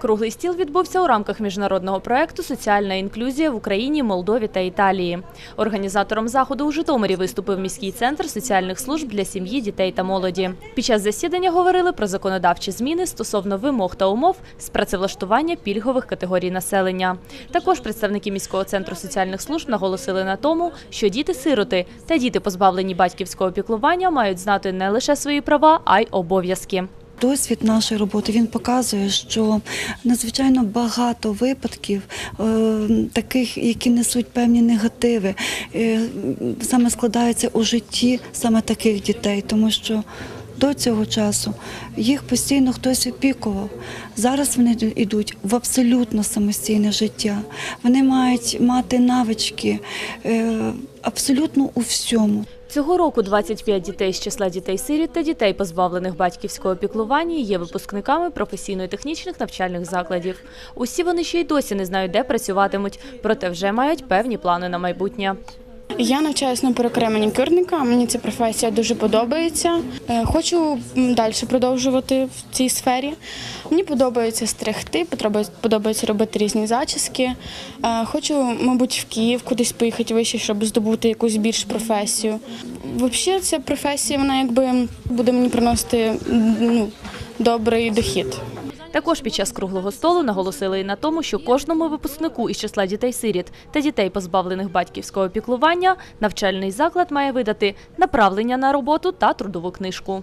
Круглий стіл відбувся у рамках міжнародного проекту Соціальна інклюзія в Україні, Молдові та Італії. Організатором заходу у Житомирі виступив міський центр соціальних служб для сім'ї, дітей та молоді. Під час засідання говорили про законодавчі зміни стосовно вимог та умов з працевлаштування пільгових категорій населення. Також представники міського центру соціальних служб наголосили на тому, що діти-сироти та діти, позбавлені батьківського піклування, мають знати не лише свої права, а й обов'язки. Досвід нашої роботи він показує, що надзвичайно багато випадків, е, таких, які несуть певні негативи, е, саме складаються у житті саме таких дітей, тому що до цього часу їх постійно хтось опікував. Зараз вони йдуть в абсолютно самостійне життя. Вони мають мати навички е, абсолютно у всьому. Цього року 25 дітей з числа дітей-сиріт та дітей, позбавлених батьківського піклування, є випускниками професійно-технічних навчальних закладів. Усі вони ще й досі не знають, де працюватимуть, проте вже мають певні плани на майбутнє. Я навчаюсь на перукаря манікюрника. Мені ця професія дуже подобається. Е, Хочу далі продовжувати в цій сфері. Мені подобається стригти, подобається робити різні зачіски. Е, Хочу, мабуть, в Київ кудись поїхати вище, щоб здобути якусь більш професію. Взагалі, ця професія вона якби буде мені приносити ну, добрий дохід. Також під час круглого столу наголосили і на тому, що кожному випускнику із числа дітей-сиріт та дітей, позбавлених батьківського піклування, навчальний заклад має видати направлення на роботу та трудову книжку.